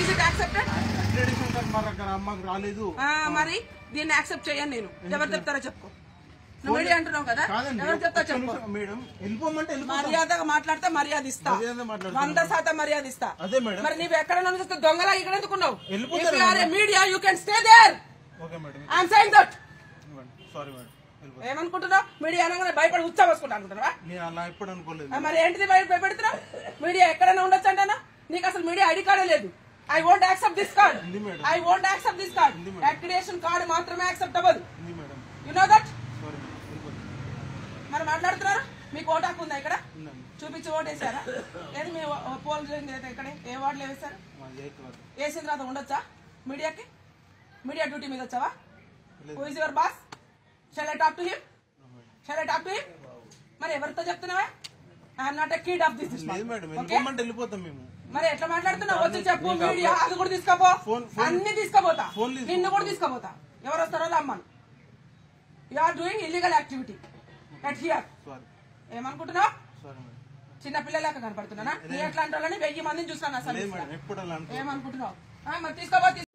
Is it accepted రాలేదు. మరి దీన్ని యాక్సెప్ట్ చేయను నేను. ఎవరు చెప్తారో చెప్పుకో. నువ్వు మీడియా అంటున్నావు కదా? ఎవరు చెప్తా చెప్పు మర్యాదగా మాట్లాడితే మర్యాద ఇస్తా. వంద శాతం మర్యాద ఇస్తా. అదే మేడం. మరి నీవు ఎక్కడ చూస్తే దొంగలా ఇక్కడ ఎందుకున్నావు? Media you can stay there I'm saying that sorry madam. ఏమనుకుంటున్నావు? మీడియా అనగానే భయపడి అనుకుంటున్నావా? అలా ఎప్పుడు అనుకోలేదు. ఆ, మరి ఏంటిది భయ- భయపెడుతున్నావు? మీడియా ఎక్కడైనా ఉండొచ్చు అంటానా? నీకు అసలు మీడియా ఐడి కార్డే లేదు. I won't accept this card. I won't accept this card. Activation card మాత్రమే యాక్సెప్టబుల్ యు నో దట్ మరి మాట్లాడుతున్నారు? మీకు ఓటు హక్కు ఉందా ఇక్కడ? చూపించి ఓటేశారా ఏది మీ పోల్ ఇక్కడ? ఏ వార్డులో వరకు వేసిన తర్వాత ఉండొచ్చా? మీడియాకి? మీడియా డ్యూటీ మీద వచ్చావా? లేదు. Who is your boss shall I talk to him shall I talk to him మరి ఎవరితో చెప్తున్నావా? I'm not a kid of this వెళ్ళిపోతాం మేము. మరి ఎట్లా మాట్లాడుతున్నావు? వచ్చి చెప్పు మీడియా అది కూడా తీసుకోపో. అన్ని తీసుకోపోతా. నిన్ను కూడా తీసుకోపోతా. ఎవరు వస్తారో రమ్మను you are doing illegal activity at here ఏమనుకుంటున్నావు? చిన్న పిల్లలాగా కనపడుతున్నానా? నీ ఎట్లాంటి వాళ్ళని వెయ్యి మందిని చూస్తాను అసలు ఏమనుకుంటున్నావు? మరి తీసుకోపో తీసుకో